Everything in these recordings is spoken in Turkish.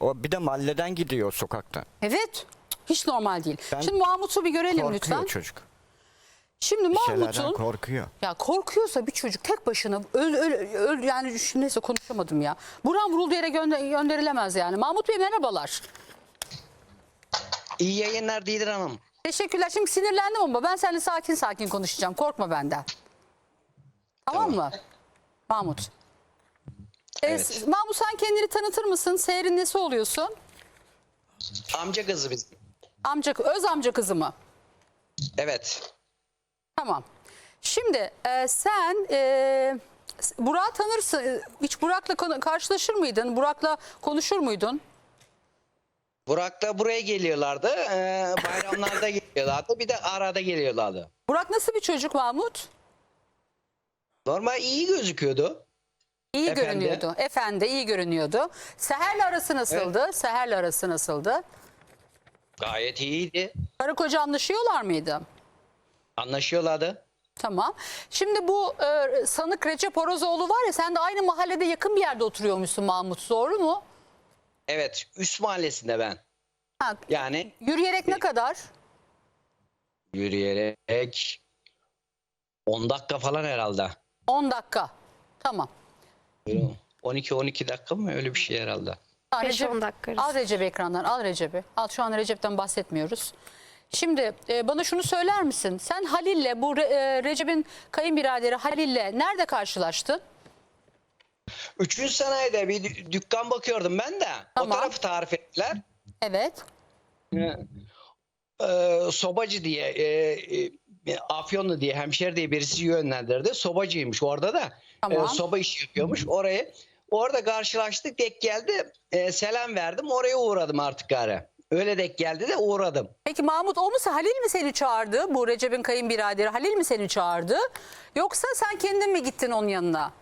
O bir de mahalleden gidiyor sokakta. Evet. Hiç normal değil. Ben- Şimdi Mahmut'u bir görelim Korkuyor lütfen. çocuk. Şimdi Bir şeylerden Mahmut'un korkuyor. ya korkuyorsa bir çocuk tek başına öl öl öl yani şu- neyse konuşamadım ya. Buran vurulduğu yere gönder- gönderilemez yani. Mahmut Bey merhabalar. İyi yayınlar Didar Hanım. Teşekkürler. Şimdi sinirlendim ama ben seninle sakin sakin konuşacağım. Korkma benden. Tamam, mı? Mahmut. Ee, Evet. s- Mahmut sen kendini tanıtır mısın? Seher'in nesi oluyorsun? Amca kızı biz. Amca, öz amca kızı mı? Evet. Tamam. Şimdi e, sen e, Burak'ı tanırsın. E, Hiç Burak'la karşılaşır mıydın? Burak'la konuşur muydun? Burak da buraya geliyorlardı. Ee, bayramlarda geliyorlardı. Bir de arada geliyorlardı. Burak nasıl bir çocuk Mahmut? Normal iyi gözüküyordu. İyi Efendi. görünüyordu. Efendi iyi görünüyordu. Seher'le arası nasıldı? Seher'le arası nasıldı? Gayet iyiydi. Karı koca anlaşıyorlar mıydı? Anlaşıyorlardı. Tamam. Şimdi bu e, sanık Recep Orozoğlu var ya sen de aynı mahallede yakın bir yerde oturuyormuşsun Mahmut. Doğru mu? Evet. Üst mahallesinde ben. Ha, Yani yürüyerek ne kadar? yürüyerek 10 dakika falan herhalde. 10 dakika. Tamam. 12-12 dakika mı öyle bir şey herhalde. Al 5-10 Recep- dakika arası. Al Recep ekrandan. Al Recep'i. Al şu an Recep'ten bahsetmiyoruz. Şimdi e, bana şunu söyler misin? Sen Halil'le bu Re- e, Recep'in kayınbiraderi Halil'le nerede karşılaştın? Üçüncü sanayide bir dü- dükkan bakıyordum ben de. Tamam. O tarafı tarif ettiler. Evet. Ee, sobacı diye e, e, Afyonlu diye hemşeri diye birisi yönlendirdi. Sobacıymış orada da. Tamam. e, soba işi yapıyormuş orayı. Orada karşılaştık denk geldi. E, selam verdim oraya uğradım artık gari. Öyle denk geldi de uğradım. Peki Mahmut o mu Halil mi seni çağırdı? Bu Recep'in kayınbiraderi Halil mi seni çağırdı? Yoksa sen kendin mi gittin onun yanına?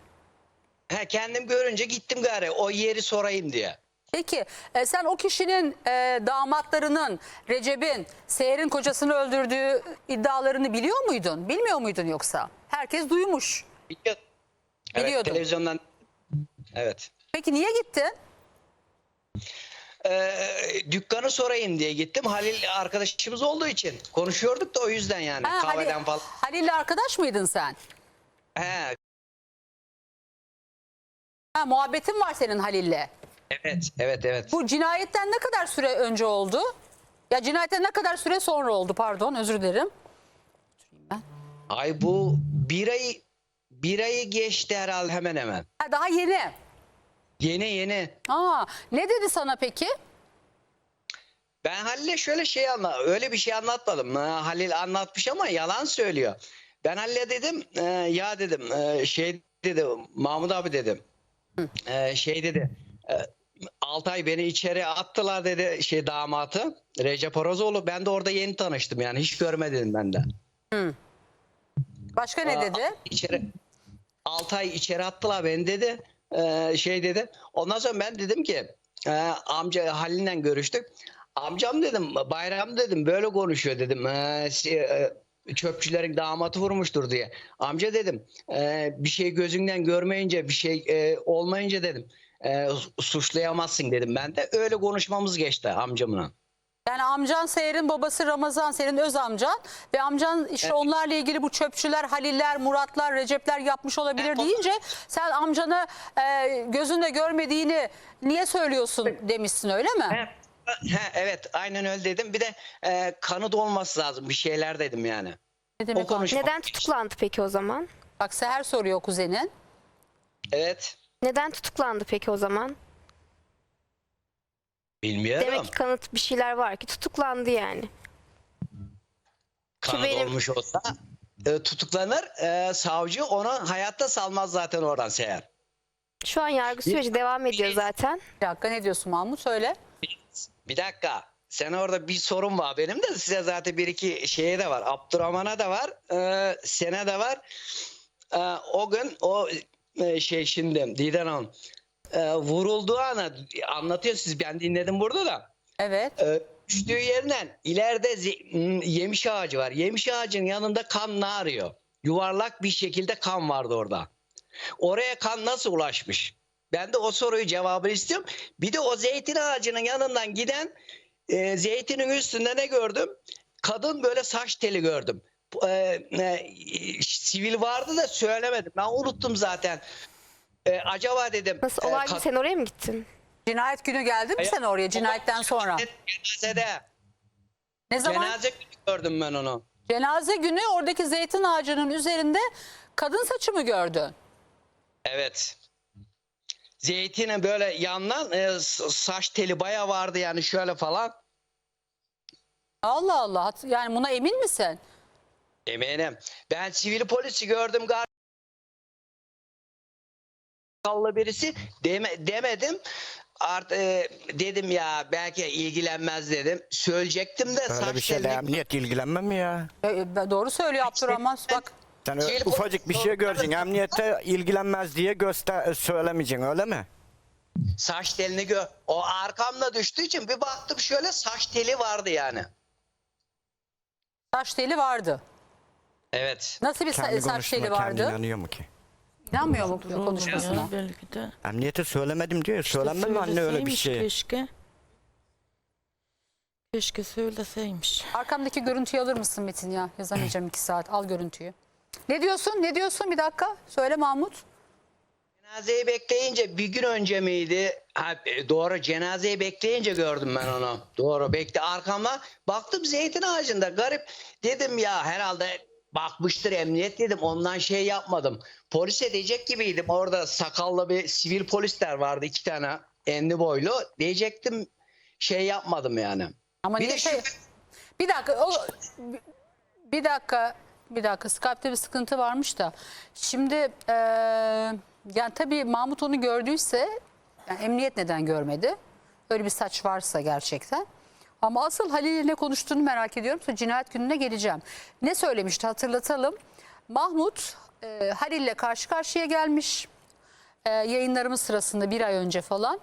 He, kendim görünce gittim gari o yeri sorayım diye. Peki e, sen o kişinin e, damatlarının Recep'in Seher'in kocasını öldürdüğü iddialarını biliyor muydun? Bilmiyor muydun yoksa? Herkes duymuş. Biliyordum. Evet, Biliyordum. televizyondan. Evet. Peki niye gittin? Ee, dükkanı sorayım diye gittim. Halil arkadaşımız olduğu için konuşuyorduk da o yüzden yani Ha, kahveden Halil, falan. Halil'le arkadaş mıydın sen? He, Ha, muhabbetin var senin Halil'le. evet, evet, evet. Bu cinayetten ne kadar süre önce oldu? Ya cinayetten ne kadar süre sonra oldu pardon özür dilerim. Ay bu bir ay bir ayı geçti herhalde hemen hemen. Ha, daha yeni. Yeni yeni. Aa, ne dedi sana peki? Ben Halil'e şöyle şey anla öyle bir şey anlatmadım. Ha, Halil anlatmış ama yalan söylüyor. Ben Halil'e dedim e, ya dedim e, şey dedi Mahmut abi dedim. E, şey dedi e, Altay beni içeri attılar dedi şey damatı Recep Orozoğlu. Ben de orada yeni tanıştım yani hiç görmedim ben de. Başka ne dedi? İçeri 6 ay içeri attılar beni dedi. Ee, şey dedi. Ondan sonra ben dedim ki e, amca Halil'le görüştük. Amcam dedim bayram dedim böyle konuşuyor dedim. Ee, şey, e, çöpçülerin damatı vurmuştur diye. Amca dedim e, bir şey gözünden görmeyince bir şey e, olmayınca dedim e, suçlayamazsın dedim ben de. Öyle konuşmamız geçti amcamla. Yani amcan Seher'in babası Ramazan senin öz amcan ve amcan işte onlarla ilgili bu çöpçüler Haliller, Muratlar, Recepler yapmış olabilir Evet, o- deyince sen amcanı e, gözünde görmediğini niye söylüyorsun demişsin öyle mi? He, he, evet aynen öyle dedim. Bir de e, kanıt olması lazım bir şeyler dedim yani. Ne demek o o? konuşma- Neden tutuklandı peki o zaman? Bak Seher soruyor kuzenin. Evet. Neden tutuklandı peki o zaman? Bilmiyorum. Demek ki kanıt bir şeyler var ki tutuklandı yani. Kanıt benim- olmuş olsa e, tutuklanır. E, savcı onu hayatta salmaz zaten oradan seher. Şu an yargı süreci devam ediyor zaten. Bir dakika ne diyorsun Mahmut söyle. Bir dakika. Sen orada bir sorun var benim de size zaten bir iki şeye de var. Abdurrahman'a da var. E, Sene de var. E, o gün o e, şey şimdi Didem Hanım e, vurulduğu ana anlatıyor siz ben dinledim burada da. Evet. Ee, düştüğü yerinden ileride zi- m, yemiş ağacı var. Yemiş ağacının yanında kan ne arıyor? Yuvarlak bir şekilde kan vardı orada. Oraya kan nasıl ulaşmış? Ben de o soruyu cevabını istiyorum. Bir de o zeytin ağacının yanından giden e, zeytinin üstünde ne gördüm? Kadın böyle saç teli gördüm. E, e, sivil vardı da söylemedim. Ben unuttum zaten. E, acaba dedim. Nasıl e, olay kad- sen oraya mı gittin? Cinayet günü geldin mi sen oraya cinayetten sonra? Cenazede. Ne zaman? Cenaze günü gördüm ben onu. Cenaze günü oradaki zeytin ağacının üzerinde kadın saçı mı gördün? Evet. Zeytinin böyle yandan e, s- saç teli baya vardı yani şöyle falan. Allah Allah. Yani buna emin misin? Eminim. Ben sivil polisi gördüm galiba. Kallı birisi deme, demedim. Art, e, dedim ya belki ilgilenmez dedim. Söyleyecektim de Böyle saç bir şeyle telini- emniyet ilgilenmem mi ya? E, e, doğru söylüyor Abdurrahman. Bak Sen Sivil ufacık bir şey göreceksin. Emniyette ilgilenmez diye göster söylemeyeceksin öyle mi? saç telini gö o arkamda düştüğü için bir baktım şöyle saç teli vardı yani. saç teli vardı. Evet. Nasıl bir sa- Kendi saç konuştuğuna teli kendi vardı? inanıyor mu ki? İnanmıyor mu konuşmasına? Ya, belki de. Emniyete söylemedim diyor. Söylenmez mi anne öyle bir Söyleseymiş şey? Keşke. Keşke söyleseymiş. Arkamdaki görüntüyü alır mısın Metin ya? Yazamayacağım iki saat. Al görüntüyü. Ne diyorsun? Ne diyorsun? Bir dakika. Söyle Mahmut. Cenazeyi bekleyince bir gün önce miydi? Ha, e, doğru cenazeyi bekleyince gördüm ben onu. Doğru bekle arkamda baktım zeytin ağacında garip dedim ya herhalde bakmıştır emniyet dedim ondan şey yapmadım. Polise diyecek gibiydim orada sakallı bir sivil polisler vardı iki tane enli boylu diyecektim şey yapmadım yani. Ama Bir de şey... şüphe- Bir dakika. O... Bir dakika. Bir dakika. Skype'te bir sıkıntı varmış da. Şimdi eee yani tabii Mahmut onu gördüyse yani emniyet neden görmedi? Öyle bir saç varsa gerçekten. Ama asıl Halil ne konuştuğunu merak ediyorum. Sonra cinayet gününe geleceğim. Ne söylemişti hatırlatalım. Mahmut e, Halil'le karşı karşıya gelmiş. E, yayınlarımız sırasında bir ay önce falan.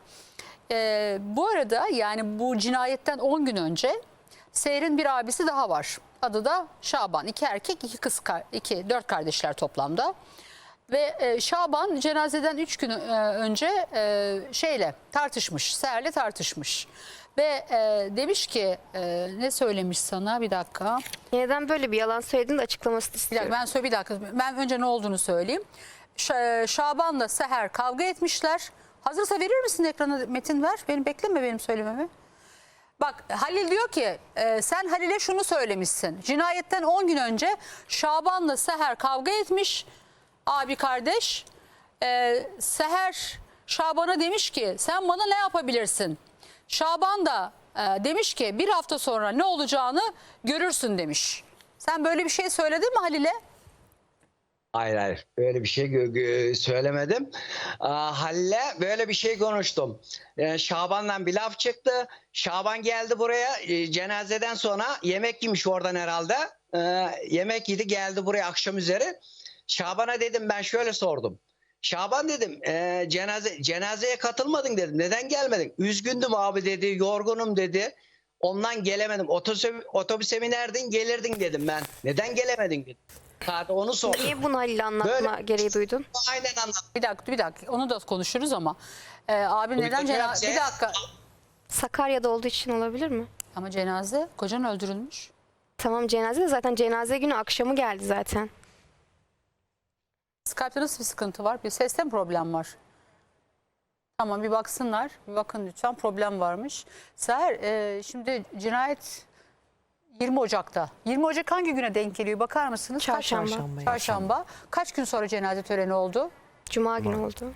E, bu arada yani bu cinayetten 10 gün önce Seher'in bir abisi daha var. Adı da Şaban. İki erkek, iki kız, iki, dört kardeşler toplamda. Ve e, Şaban cenazeden üç gün e, önce e, şeyle tartışmış, Seher'le tartışmış. Ve e, demiş ki e, ne söylemiş sana bir dakika. Neden böyle bir yalan söyledin de açıklamasını Bir istiyorum. dakika ben söyle bir dakika. Ben önce ne olduğunu söyleyeyim. Ş- Şaban'la Seher kavga etmişler. Hazırsa verir misin ekrana Metin ver. Benim bekleme benim söylememi. Bak Halil diyor ki e, sen Halil'e şunu söylemişsin. Cinayetten 10 gün önce Şaban'la Seher kavga etmiş. Abi kardeş. E, Seher Şaban'a demiş ki sen bana ne yapabilirsin? Şaban da e, demiş ki bir hafta sonra ne olacağını görürsün demiş. Sen böyle bir şey söyledin mi Halil'e? Hayır hayır öyle bir şey söylemedim. Aa, Halil'le böyle bir şey konuştum. Ee, Şaban'dan bir laf çıktı. Şaban geldi buraya e, cenazeden sonra yemek yemiş oradan herhalde. Ee, yemek yedi geldi buraya akşam üzeri. Şaban'a dedim ben şöyle sordum. Şaban dedim e, cenaze cenazeye katılmadın dedim. Neden gelmedin? Üzgündüm abi dedi. Yorgunum dedi. Ondan gelemedim. Otobüse, otobüse binerdin gelirdin dedim ben. Neden gelemedin dedim. Sadece onu sordum. Niye bunu Halil'e anlatma Böyle- gereği duydun? Aynen anladım. Bir dakika bir dakika onu da konuşuruz ama. E, abi neden cenaze... Bir dakika. Sakarya'da olduğu için olabilir mi? Ama cenaze kocan öldürülmüş. Tamam cenaze de zaten cenaze günü akşamı geldi zaten. Skype'da nasıl bir sıkıntı var? Bir sesten problem var. Tamam bir baksınlar. Bir bakın lütfen problem varmış. Seher e, şimdi cinayet 20 Ocak'ta. 20 Ocak hangi güne denk geliyor bakar mısınız? Çarşamba. Çarşamba. Çarşamba. Kaç gün sonra cenaze töreni oldu? Cuma günü oldu.